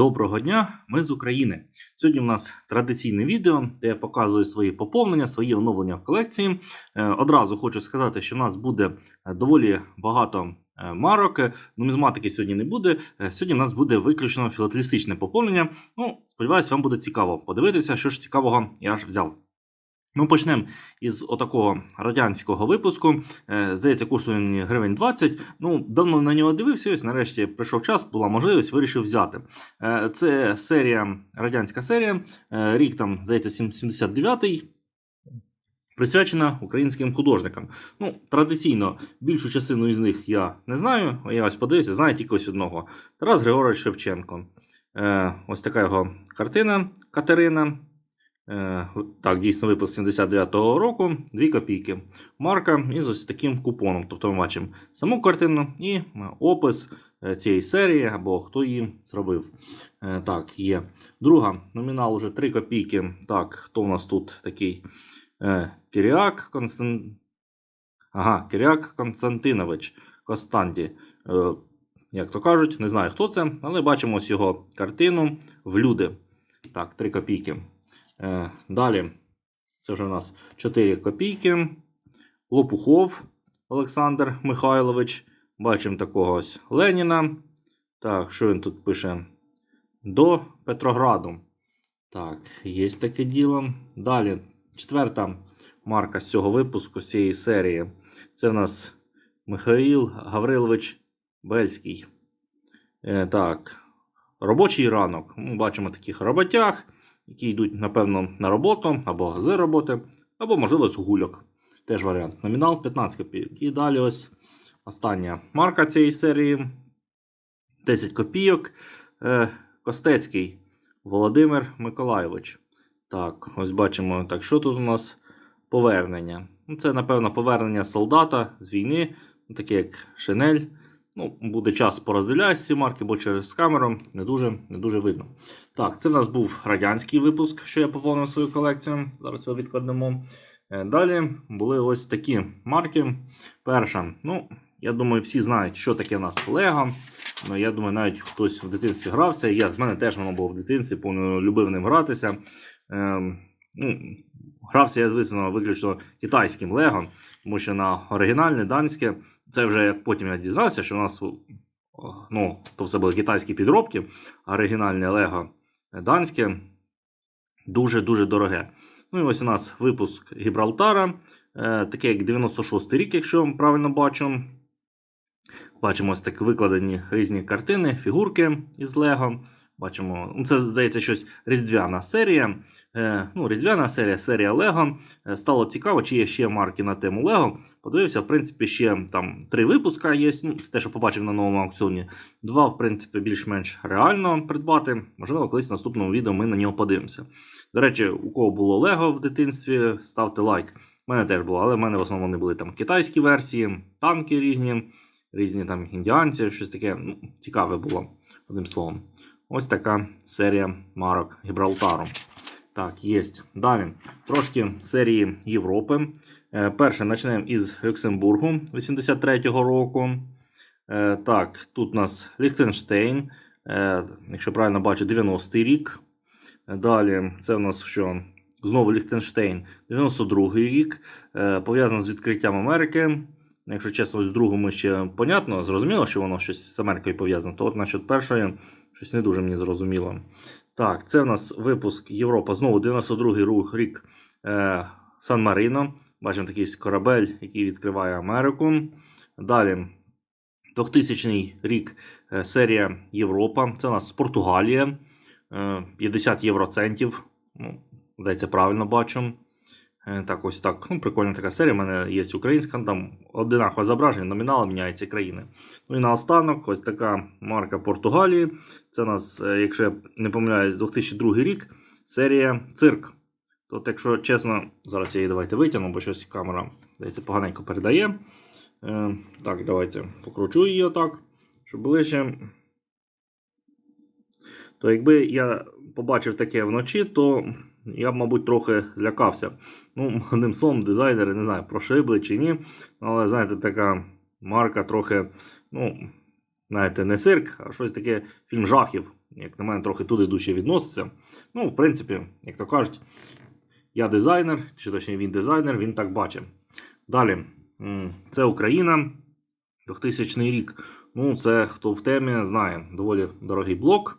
Доброго дня, ми з України. Сьогодні у нас традиційне відео, де я показую свої поповнення, свої оновлення в колекції. Е, Одразу хочу сказати, що в нас буде е, доволі багато е, марок. Нумізматики сьогодні не буде. Сьогодні у нас буде виключно філателістичне поповнення. Ну, сподіваюсь, вам буде цікаво подивитися, що ж цікавого я ж взяв. Ну, почнемо із отакого радянського випуску. Е, Здається, коштує гривень 20. Ну, давно на нього дивився. Ось нарешті прийшов час, була можливість, вирішив взяти. Е, Це серія, радянська серія. Е, Рік там, здається, 79-й. Присвячена українським художникам. Ну, традиційно, більшу частину із них я не знаю. Я ось подивився, знаю тільки ось одного. Тарас Григорович Шевченко. Ось така його картина Катерина. Е, так, дійсно випуск 79-го року, 2 копійки. Марка із ось таким купоном. Тобто ми бачимо саму картину і е, опис е, цієї серії або хто її зробив. Так, є. Друга номінал уже 3 копійки. Так, хто у нас тут такий? Кіріак Констан... Ага, Кіріак Константинович Костанді. Як то кажуть, не знаю хто це, але бачимо ось його картину в люди. Так, 3 копійки. Е, Далі, це вже у нас 4 копійки. Лопухов Олександр Михайлович. Бачимо такого ось Леніна. Так, що він тут пише? До Петрограду. Так, є таке діло. Далі, четверта марка з цього випуску, з цієї серії. Це в нас Михаїл Гаврилович Бельський. Е, так, робочий ранок. Ми бачимо таких роботяг які йдуть, напевно, на роботу або з роботи, або, можливо, з гульок. Теж варіант. Номінал 15 копійок. І далі ось остання марка цієї серії. 10 копійок. Е, Костецький Володимир Миколайович. Так, ось бачимо, так, що тут у нас повернення. Ну, Це, напевно, повернення солдата з війни, таке як Шинель. Ну, буде час пороздивляюсь ці марки, бо через камеру не дуже, не дуже видно. Так, це в нас був радянський випуск, що я поповнив свою колекцію. Зараз його відкладемо. Е, Далі були ось такі марки. Перша, ну, я думаю, всі знають, що таке у нас Лего. Ну, я думаю, навіть хтось в дитинстві грався. Я, в мене теж воно було в дитинстві, повно любив ним гратися. Ем, ну, грався я, звісно, виключно китайським Лего, тому що на оригінальне данське, це вже як потім я дізнався, що у нас ну, то все були китайські підробки, а оригінальне Лего данське дуже-дуже дороге. Ну і ось у нас випуск Гібралтара, е, таке як 96 рік, якщо правильно бачу. Бачимо ось так викладені різні картини, фігурки із Лего. Бачимо, ну це здається щось різдвяна серія. Е, ну, Різдвяна серія, серія Лего. Е, стало цікаво, чи є ще марки на тему Лего. Подивився, в принципі, ще там три випуска є. Ну, це те, що побачив на новому аукціоні. Два, в принципі, більш-менш реально придбати. Можливо, колись в наступному відео ми на нього подивимося. До речі, у кого було Лего в дитинстві, ставте лайк. У мене теж було, але в мене в основному вони були там китайські версії, танки різні, різні там індіанці, щось таке ну, цікаве було, одним словом. Ось така серія марок Гібралтару. Так, є. Далі трошки серії Європи. Е, перше почнемо із Люксембургу 83-го року. Е, так, тут у нас Ліхтенштейн, е, якщо правильно бачу, 90-й рік. Далі це у нас що? Знову Ліхтенштейн, 92-й рік. Пов'язано з відкриттям Америки. Якщо чесно, з другому ще понятно, зрозуміло, що воно щось з Америкою пов'язано. То от насчет першої щось не дуже мені зрозуміло. Так, це в нас випуск Європа. Знову 92-й рух рік е, Сан Марино. Бачимо такий корабель, який відкриває Америку. Далі 2000 рік е, серія Європа. Це у нас Португалія. Е, 50 євроцентів. Ну, здається, правильно бачу. Е, Так, ось так. Ну, прикольна така серія. У мене є українська, там одинакове зображення, номінал міняється країни. Ну і наостанок, ось така марка Португалії. Це у нас, е, якщо я не помиляюсь, 2002 рік серія Цирк. Тут, якщо чесно, зараз я її давайте витягну, бо щось камера здається, поганенько передає. Е, так, давайте покручу її отак, щоб ближче. То якби я побачив таке вночі, то я б, мабуть, трохи злякався. Ну, одним словом, дизайнери не знаю, прошибли чи ні. Але, знаєте, така марка трохи, ну, знаєте, не цирк, а щось таке фільм жахів. як на мене, трохи туди дужче відноситься. Ну, в принципі, як то кажуть, я дизайнер, чи точніше він дизайнер, він так бачить. Далі, це Україна, 2000 рік. Ну, це хто в темі знає, доволі дорогий блок.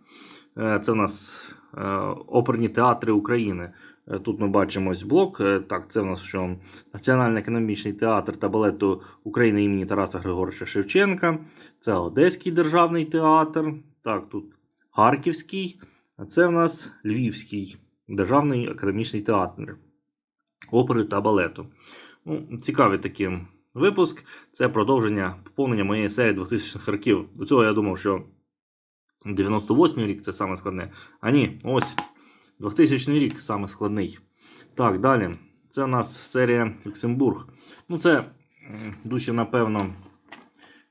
Е, Це в нас е, оперні театри України. Е, Тут ми бачимо ось блок. Так, це в нас що Національний економічний театр та балету України імені Тараса Григоровича Шевченка. Це Одеський державний театр. Так, тут Харківський. А це в нас Львівський державний академічний театр опери та балету. Ну, цікавий такий випуск. Це продовження поповнення моєї серії 2000-х років. До цього я думав, що 98 рік це саме складне. А ні, ось 2000 рік саме складний. Так, далі. Це у нас серія Люксембург. Ну, це дуже, напевно,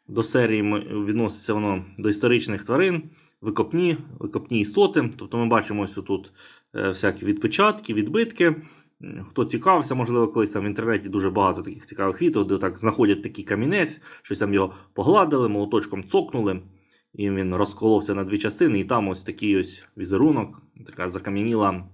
до серії відноситься воно до історичних тварин, викопні, викопні істоти. Тобто ми бачимо ось тут е, всякі відпечатки, відбитки. Хто цікавився, можливо, колись там в інтернеті дуже багато таких цікавих відео, де так знаходять такий камінець, щось там його погладили, молоточком цокнули, і він розколовся на дві частини, і там ось такий ось візерунок, така закам'яніла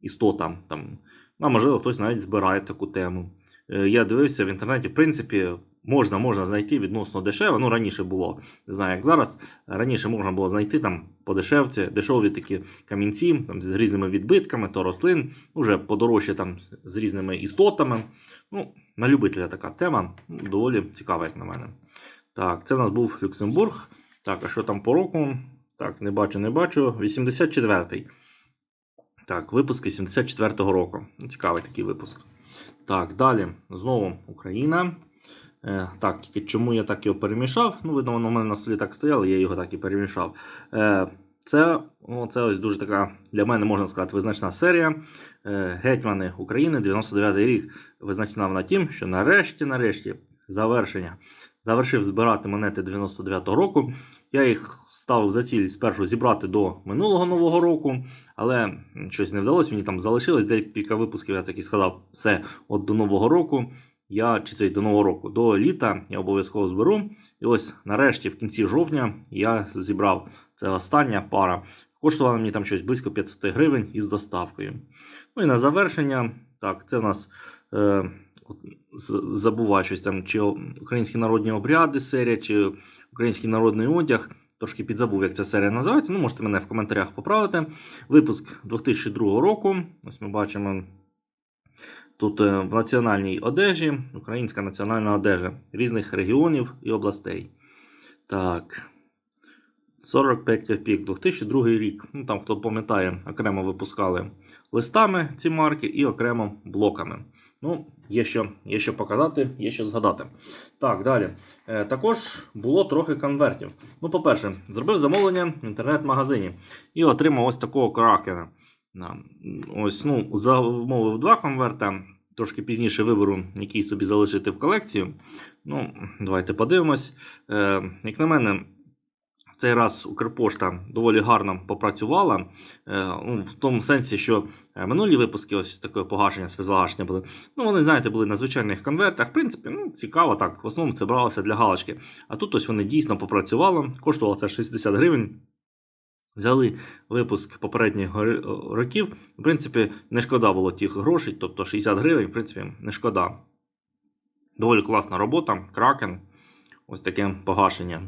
істота. Там. А можливо, хтось навіть збирає таку тему. Е, Я дивився в інтернеті, в принципі, можна, можна знайти відносно дешево. Ну, раніше було, не знаю, як зараз. Раніше можна було знайти там подешевці, дешеві такі камінці там, з різними відбитками, то рослин, вже подорожче там з різними істотами. Ну, на любителя така тема, ну, доволі цікава, як на мене. Так, це в нас був Люксембург. Так, а що там по року? Так, не бачу, не бачу. 84-й. Так, випуск 84-го року. Цікавий такий випуск. Так, далі. Знову Україна. Е, так, тільки чому я так його перемішав? Ну, видно, воно в мене на столі так стояло, я його так і перемішав. Е, це, ну, це ось дуже така для мене можна сказати визначна серія. Е, Гетьмани України, 99-й рік. Визначена вона тим, що нарешті, нарешті, завершення. Завершив збирати монети 99-го року. Я їх ставив за ціль спершу зібрати до минулого нового року, але щось не вдалося. Мені там залишилось декілька випусків. Я так і сказав, все от до нового року. Я чи це до нового року, до літа я обов'язково зберу. І ось нарешті, в кінці жовтня, я зібрав це остання пара. Коштувала мені там щось близько 500 гривень із доставкою. Ну і на завершення, так, це в нас е, забуваю щось там, чи українські народні обряди серія, чи український народний одяг. Трошки підзабув, як ця серія називається. Ну, можете мене в коментарях поправити. Випуск 2002 року. Ось ми бачимо тут е, в національній одежі, українська національна одежа різних регіонів і областей. Так. 45 копійок, 2002 рік. Ну, там, хто пам'ятає, окремо випускали листами ці марки і окремо блоками. Ну, є що, є що показати, є що згадати. Так, далі. Е, також було трохи конвертів. Ну, по-перше, зробив замовлення в інтернет-магазині і отримав ось такого кракена. Ось, ну, замовив два конверта. Трошки пізніше виберу, який собі залишити в колекцію. Ну, давайте подивимось. Е, як на мене, цей раз Укрпошта доволі гарно попрацювала. Е, ну, в тому сенсі, що е, минулі випуски, ось таке погашення, спецпогашення були. Ну, вони, знаєте, були на звичайних конвертах. В принципі, ну, цікаво так. В основному це бралося для галочки. А тут ось вони дійсно попрацювали. Коштувало це 60 гривень. Взяли випуск попередніх років. В принципі, не шкода було тих грошей, тобто 60 гривень, в принципі, не шкода. Доволі класна робота, кракен. Ось таке погашення.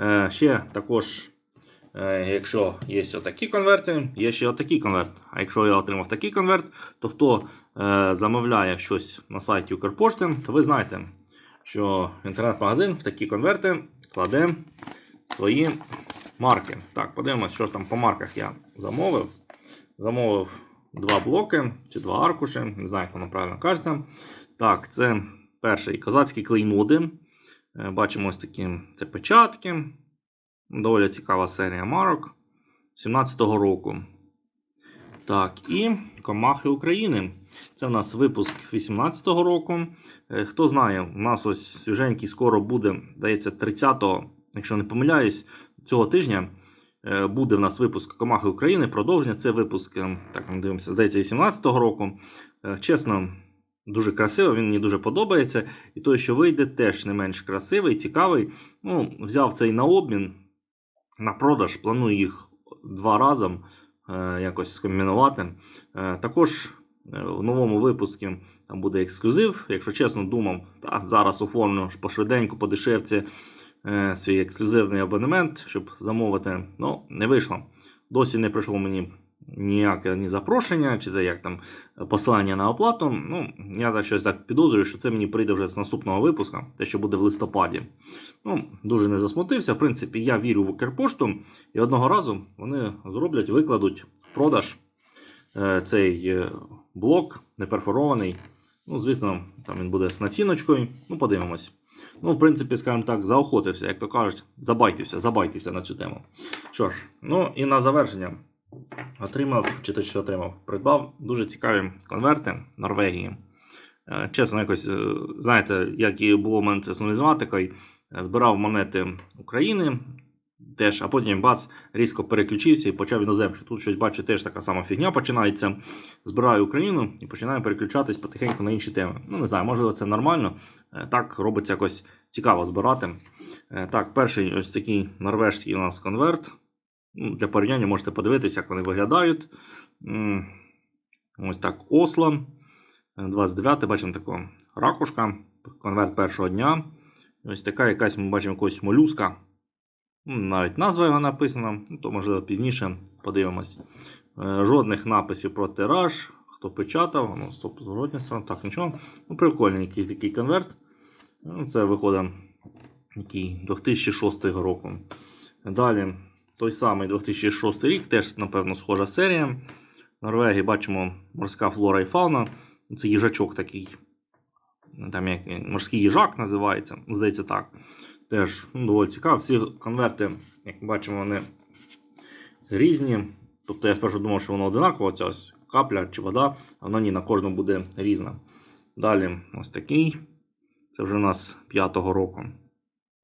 Е, ще також, е, якщо є отакі конверти, є ще отакий конверт. А якщо я отримав такий конверт, то хто е, замовляє щось на сайті Укрпошти, то ви знаєте, що інтернет-магазин в такі конверти кладе свої марки. Так, подивимось, що ж там по марках я замовив. Замовив два блоки чи два аркуші, не знаю, як воно правильно кажеться. Так, це перший козацькі клейноди. Е, Бачимо ось такі це печатки. Доволі цікава серія марок 17-го року. Так, і Комахи України. Це в нас випуск 18-го року. Е, Хто знає, у нас ось свіженький скоро буде, здається, 30-го, якщо не помиляюсь, цього тижня. е, Буде в нас випуск Комахи України. Продовження. Це випуск, так ми дивимося, здається, 18-го року. Чесно, дуже красиво, він мені дуже подобається. І той, що вийде, теж не менш красивий, цікавий. Ну, взяв цей на обмін, на продаж, планую їх два разом е, якось скомбінувати. Е, також е, в новому випуску там буде ексклюзив. Якщо чесно, думав, та, зараз оформлю пошвиденько, подешевці свій ексклюзивний абонемент, щоб замовити. Ну, не вийшло. Досі не прийшло мені ніяке ні запрошення, чи це як там посилання на оплату. Ну, я так щось так підозрюю, що це мені прийде вже з наступного випуска, те, що буде в листопаді. Ну, дуже не засмутився. В принципі, я вірю в Укрпошту, і одного разу вони зроблять, викладуть в продаж е, цей е, блок неперфорований. Ну, звісно, там він буде з націночкою. Ну, подивимось. Ну, в принципі, скажімо так, заохотився, як то кажуть, забайтеся, забайтеся на цю тему. Що ж, ну і на завершення отримав, чи то що отримав, придбав дуже цікаві конверти Норвегії. Е, Чесно, якось, е, знаєте, як і було в мене це з нумізматикою, е, збирав монети України. Теж, а потім бац, різко переключився і почав іноземше. Тут щось бачу, теж така сама фігня починається. Збираю Україну і починаю переключатись потихеньку на інші теми. Ну, не знаю, можливо, це нормально. Так робиться якось цікаво збирати. Так, перший ось такий норвежський у нас конверт. Ну, Для порівняння можете подивитися, як вони виглядають. Ось так, Осло. Е, 29 бачимо таку ракушка, конверт першого дня. Ось така якась ми бачимо якогось молюска. Ну, Навіть назва його написана, ну, то можливо пізніше подивимось. Е, Жодних написів про тираж, хто печатав, ну, стоп, зворотня сторона, так, нічого. Ну, прикольний який такий конверт. Це виходить який 2006 року. Далі той самий 2006 рік, теж, напевно, схожа серія. В Норвегії бачимо морська флора і фауна. Це їжачок такий. Там як морський їжак називається, здається так. Теж ну, доволі цікаво. Всі конверти, як ми бачимо, вони різні. Тобто я спершу думав, що воно одинаково, ця ось капля чи вода, а воно ні, на кожному буде різна. Далі ось такий. Це вже у нас п'ятого року.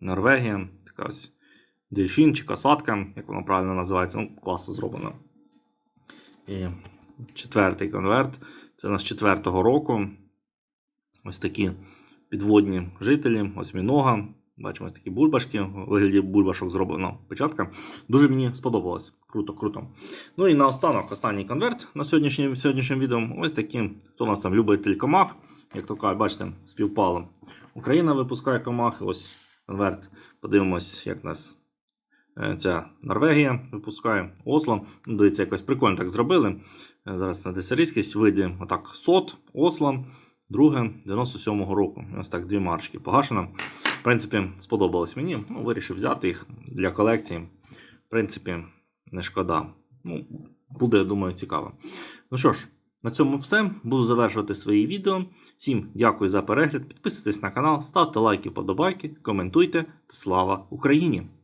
Норвегія. Така ось дельфін чи касатка, як воно правильно називається. Ну, класно зроблено. І четвертий конверт. Це у нас четвертого року. Ось такі підводні жителі, осьмінога. Бачимо ось такі бульбашки. Вигляді бульбашок зроблено печатка. Дуже мені сподобалось. Круто, круто. Ну і наостанок, останній конверт на сьогоднішнім, сьогоднішнім відео. Ось такі, хто у нас там любитель комах, як то кажуть, бачите, співпало. Україна випускає комахи. Ось конверт. Подивимось, як нас ця Норвегія випускає. Осло. Ну, Дивіться, якось прикольно так зробили. Е, Зараз на десь різкість вийде отак сот, Осло. Друге 97-го року. Ось так дві маршки погашено. В принципі, сподобалось мені. Ну, вирішив взяти їх для колекції. В принципі, не шкода. Ну, буде, я думаю, цікаво. Ну що ж, на цьому все. Буду завершувати свої відео. Всім дякую за перегляд. Підписуйтесь на канал, ставте лайки, подобайки, коментуйте. Слава Україні!